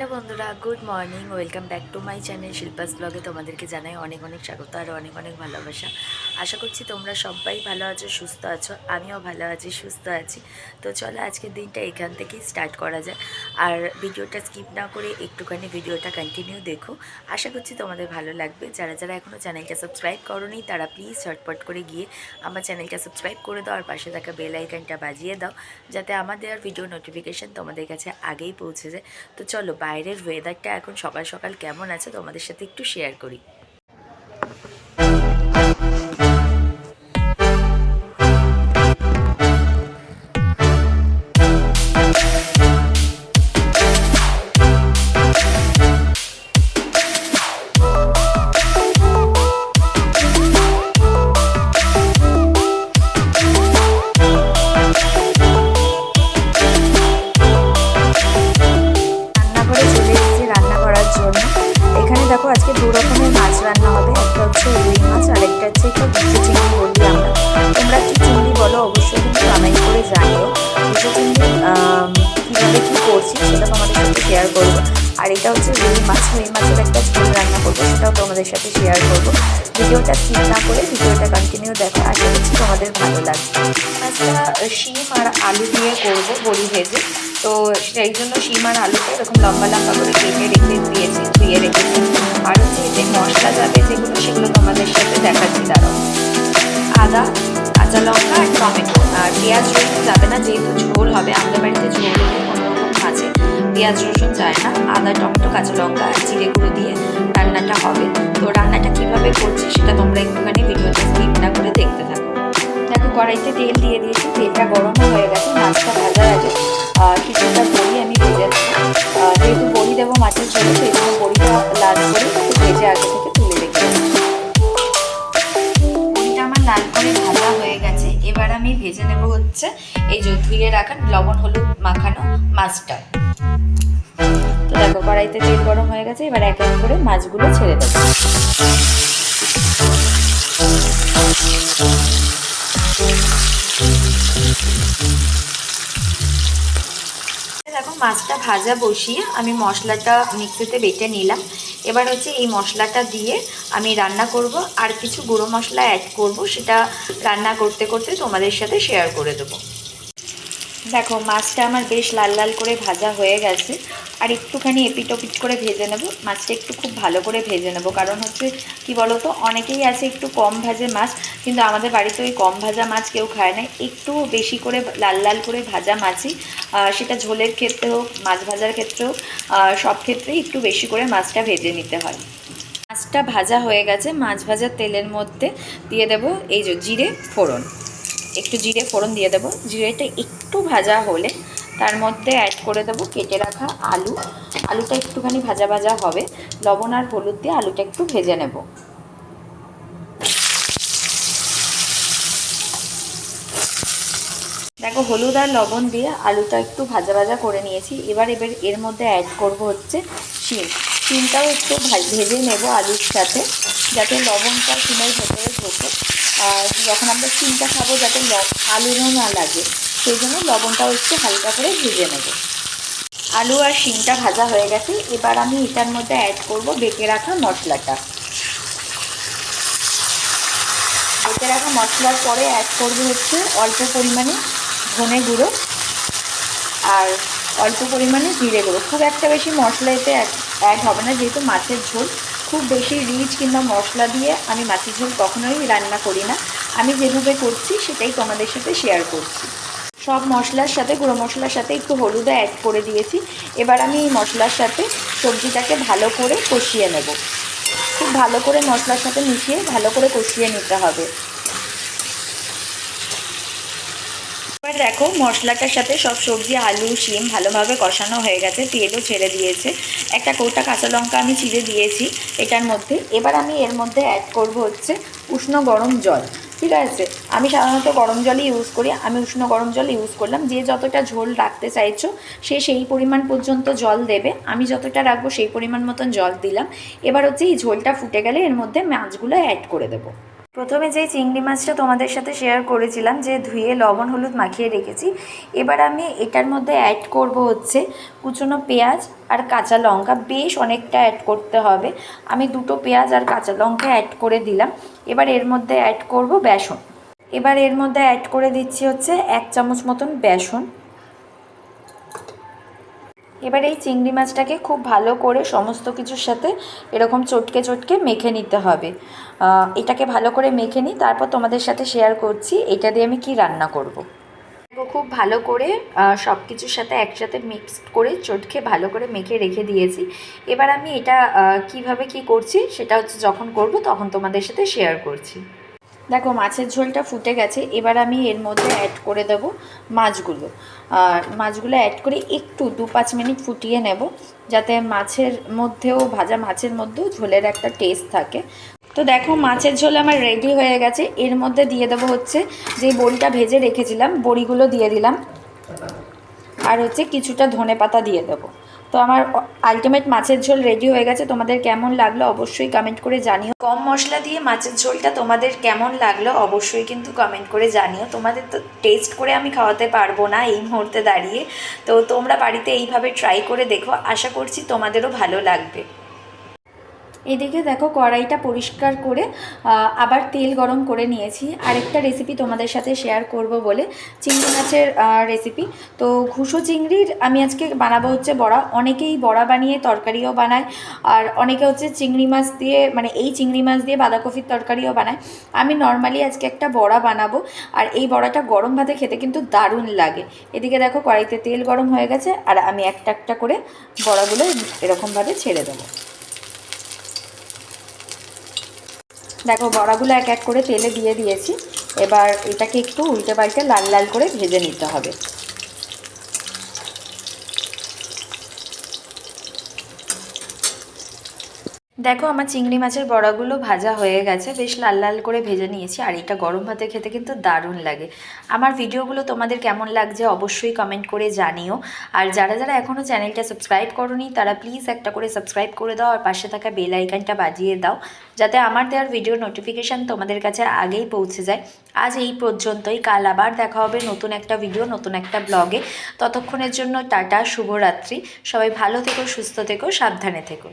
Hello বন্ধুরা, good morning. Welcome back to my channel Shilpa's ব্লগে তোমাদেরকে জানাই অনেক অনেক স্বাগত আর অনেক অনেক ভালোবাসা। আশা করছি তোমরা সবাই ভালো আছো, সুস্থ আছো। আমিও ভালো আছি, সুস্থ আছি। তো চলো আজকের দিনটা এখান থেকেই স্টার্ট করা যায় আর ভিডিওটা স্কিপ না করে একটুখানি ভিডিওটা কন্টিনিউ দেখো। আশা করছি তোমাদের ভালো লাগবে। যারা যারা এখনও চ্যানেলটা সাবস্ক্রাইব করোনি, তারা প্লিজ ঝটপট করে গিয়ে আমার চ্যানেলটা সাবস্ক্রাইব করে দাও আর পাশে থাকা বেল আইকনটা বাজিয়ে দাও, যাতে আমার দেওয়ার ভিডিও নোটিফিকেশান তোমাদের কাছে আগেই পৌঁছে যায়। তো চলো বাইরের ওয়েদারটা এখন সকাল সকাল কেমন আছে তোমাদের সাথে একটু শেয়ার করি। কীভাবে কী করছি সেটা তোমাদের সাথে শেয়ার করব। আর এটা হচ্ছে রুই মাছ রুই মাছের একটা ঝোল রান্না করব, সেটাও তোমাদের সাথে শেয়ার করব। ভিডিওটা স্কিপ না করে ভিডিওটা কন্টিনিউ দেখো, আশা করছি তোমাদের ভালো লাগবে। মাছটা শিম আর আলু দিয়ে করব বড়ি ভেজে। তো সেই জন্য শিম আর আলুটা এরকম লম্বা লম্বা করে কেটে রেখে দিয়েছি, ধুয়ে রেখেছি। আর হচ্ছে যে মশলা যাবে যেগুলো, সেগুলো তোমাদের সাথে দেখাচ্ছি, দাঁড়াও। আদা, কাঁচা লঙ্কা আর টমেটো। আর পেঁয়াজ রসুন যাবে না, যেহেতু ঝোল হবে আমাদের পেঁয়াজ রসুন যায় না আদা টমেটো কাঁচা লঙ্কা জিরে গুঁড়ো দিয়ে রান্নাটা হবে তো রান্নাটা কীভাবে করছি সেটা তোমরা একটুখানি ভিডিওতে স্কিপ না করে দেখতে থাকো দেখো কড়াইতে তেল দিয়ে দিয়েছি তেলটা গরম হয়ে গেছে মাছটা আগে আহ, কিছুটা বড়ি আমি ভেজে। আহ, যেহেতু বড়ি দেবো মাছের ঝোলে সেই জন্য বড়িটা লাল করে ভেজে আগে থেকে তুলে রেখে দেবো। বড়িটা আমার লাল করে ভাজা হয়ে গেছে এবার আমি ভেজে নেব হচ্ছে এই যে ধুয়ে রাখা লবণ হলুদ মাখানো মাছটা দেখো, কড়াইতে তেল গরম হয়ে গেছে, এবার এক এক করে মাছগুলো ছেড়ে দেবো। দেখো, মাছটা ভাজা বসিয়ে আমি মশলাটা মিক্সিতে বেটে নিলাম। এবার হচ্ছে এই মশলাটা দিয়ে আমি রান্না করব, আর কিছু গুঁড়ো মশলা অ্যাড করব, সেটা রান্না করতে করতে তোমাদের সাথে শেয়ার করে দেবো। দেখো, মাছটা আমার বেশ লাল লাল করে ভাজা হয়ে গেছে। আর একটুখানি এপিট ওপিট করে ভেজে নেব। মাছটা একটু খুব ভালো করে ভেজে নেব। কারণ হচ্ছে, কি বলতো, অনেকেই আছে একটু কম ভাজে মাছ, কিন্তু আমাদের বাড়িতে ওই কম ভাজা মাছ কেউ খায় না। একটু বেশি করে লাল লাল করে ভাজা মাছই সেটা ঝোলের ক্ষেত্রে হোক, মাছ ভাজার ক্ষেত্রে হোক সব ক্ষেত্রেই একটু বেশি করে মাছটা ভেজে নিতে হয়। মাছটা ভাজা হয়ে গেছে। মাছ ভাজার তেলের মধ্যে দিয়ে দেব এই যে জিরে ফোড়ন। একটু জিরে ফোড়ন দিয়ে দেবো। জিরেটা একটু ভাজা হলে তার মধ্যে অ্যাড করে দেবো কেটে রাখা আলু। আলুটা একটুখানি ভাজা ভাজা হবে। লবণ আর হলুদ দিয়ে আলুটা একটু ভেজে নেব। দেখো, হলুদ আর লবণ দিয়ে আলুটা একটু ভাজা ভাজা করে নিয়েছি। এবার এবার এর মধ্যে অ্যাড করব হচ্ছে শিম। শিমটাও একটু ভেজে নেব আলুর সাথে, যাতে লবণটা শিমের ভেতরে ঢোকে। আর যখন আমরা শিমটা খাব, যাতে আলুরও না লাগে। সেই জন্য লবণটাও একটু হালকা করে ভেজে নেব। আলু আর শিমটা ভাজা হয়ে গেছে। এবার আমি এটার মধ্যে অ্যাড করব বেটে রাখা মশলাটা। বেটে রাখা মশলার পরে অ্যাড করব হচ্ছে অল্প পরিমাণে ধনে গুঁড়ো আর অল্প পরিমাণে জিরে গুঁড়ো। খুব একটা বেশি মশলা এতে অ্যাড হবে না। যেহেতু মাছের ঝোল, খুব বেশি রিচ কিংবা মশলা দিয়ে আমি মাছের ঝোল কখনোই রান্না করি না। আমি যেভাবে করছি সেটাই তোমাদের সাথে শেয়ার করছি। সব মশলার সাথে, গুঁড়ো মশলার সাথে একটু হলুদও অ্যাড করে দিয়েছি। এবার আমি এই মশলার সাথে সবজিটাকে ভালো করে কষিয়ে নেব। খুব ভালো করে মশলার সাথে মিশিয়ে ভালো করে কষিয়ে নিতে হবে। এবার দেখো মশলাটার সাথে সব সবজি, আলু, শিম ভালোভাবে কষানো হয়ে গেছে, তেলও ছেড়ে দিয়েছে। একটা কৌটা কাঁচা লঙ্কা আমি চিড়ে দিয়েছি এটার মধ্যে। এবার আমি এর মধ্যে অ্যাড করব হচ্ছে উষ্ণ গরম জল। ঠিক আছে। আমি সাধারণত গরম জলই ইউজ করি। আমি উষ্ণ গরম জল ইউজ করলাম। যে যতটা ঝোল রাখতে চাইছো, সে সেই পরিমাণ পর্যন্ত জল দেবে। আমি যতটা রাখব, সেই পরিমাণ মতন জল দিলাম। এবার হচ্ছে এই ঝোলটা ফুটে গেলে এর মধ্যে মাছগুলো অ্যাড করে দেবো। প্রথমে যে চিংড়ি মাছটা তোমাদের সাথে শেয়ার করেছিলাম, যে ধুয়ে লবণ হলুদ মাখিয়ে রেখেছি, এবার আমি এটার মধ্যে অ্যাড করব হচ্ছে কুচনো পেঁয়াজ আর কাঁচা লঙ্কা। বেশ অনেকটা অ্যাড করতে হবে। আমি দুটো পেঁয়াজ আর কাঁচা লঙ্কা অ্যাড করে দিলাম। এবার এর মধ্যে অ্যাড করব বেসন। এবার এর মধ্যে অ্যাড করে দিচ্ছি হচ্ছে এক চামচ মতন বেসন। এবার এই চিংড়ি মাছটাকে খুব ভালো করে সমস্ত কিছুর সাথে এরকম চটকে চটকে মেখে নিতে হবে। এটাকে ভালো করে মেখে নিই, তারপর তোমাদের সাথে শেয়ার করছি, এটা দিয়ে আমি কি রান্না করব। খুব ভালো করে সব কিছুর সাথে একসাথে মিক্সড করে চটকে ভালো করে মেখে রেখে দিয়েছি। এবার আমি এটা কীভাবে কি করছি, সেটা হচ্ছে যখন করব তখন তোমাদের সাথে শেয়ার করছি। দেখো, মাছের ঝোলটা ফুটে গেছে। এবার আমি এর মধ্যে অ্যাড করে দেব মাছগুলো। আর মাছগুলো অ্যাড করে একটু দু পাঁচ মিনিট ফুটিয়ে নেব, যাতে মাছের মধ্যেও, ভাজা মাছের মধ্যেও ঝোলের একটা টেস্ট থাকে। তো দেখো, মাছের ঝোল আমার রেডি হয়ে গেছে। এর মধ্যে দিয়ে দেবো হচ্ছে যে বড়িটা ভেজে রেখেছিলাম, বড়িগুলো দিয়ে দিলাম। আর হচ্ছে কিছুটা ধনে পাতা দিয়ে দেবো। তো আমার আলটিমেট মাছের ঝোল রেডি হয়ে গেছে। তোমাদের কেমন লাগল অবশ্যই কমেন্ট করে জানিও। কম মশলা দিয়ে মাছের ঝোলটা তোমাদের কেমন লাগল অবশ্যই কিন্তু কমেন্ট করে জানিও। তোমাদের তো টেস্ট করে আমি খাওয়াতে পারব না এই মুহূর্তে দাঁড়িয়ে। তো তোমরা বাড়িতে এইভাবে ট্রাই করে দেখো। আশা করছি তোমাদেরও ভালো লাগবে। এদিকে দেখো কড়াইটা পরিষ্কার করে আবার তেল গরম করে নিয়েছি। আরেকটা রেসিপি তোমাদের সাথে শেয়ার করব বলে। চিংড়ি মাছের রেসিপি তো ঘুষো চিংড়ির আমি আজকে বানাবো হচ্ছে বড়া। অনেকেই বড়া বানিয়ে তরকারিও বানায়, আর অনেকে হচ্ছে চিংড়ি মাছ দিয়ে মানে এই চিংড়ি মাছ দিয়ে বাঁধাকপির তরকারিও বানায়। আমি নর্মালি আজকে একটা বড়া বানাবো, আর এই বড়াটা গরম ভাতে খেতে কিন্তু দারুণ লাগে। এদিকে দেখো কড়াইতে তেল গরম হয়ে গেছে, আর আমি একটা একটা করে বড়াগুলো এরকমভাবে ছেড়ে দেবো। দেখো, বড়াগুলো এক এক করে তেলে দিয়ে দিয়েছি। এবার এটাকে একটু উল্টে পাল্টে লাল লাল করে ভেজে নিতে হবে। দেখো, আমার চিংড়ি মাছের বড়াগুলো ভাজা হয়ে গেছে। বেশ লাল লাল করে ভেজে নিয়েছি, আর এটা গরম ভাতে খেতে কিন্তু দারুণ লাগে। আমার ভিডিওগুলো তোমাদের কেমন লাগছে অবশ্যই কমেন্ট করে জানিও। আর যারা যারা এখনও চ্যানেলটা সাবস্ক্রাইব করনি, তারা প্লিজ একটা করে সাবস্ক্রাইব করে দাও, আর পাশে থাকা বেল আইকনটা বাজিয়ে দাও, যাতে আমার দেওয়ার ভিডিও নোটিফিকেশান তোমাদের কাছে আগেই পৌঁছে যায়। আজ এই পর্যন্তই, কাল আবার দেখা হবে নতুন একটা ভিডিও নতুন একটা ব্লগে ততক্ষণের জন্য টাটা, শুভরাত্রি। সবাই ভালো থেকো, সুস্থ থেকো, সাবধানে থেকো।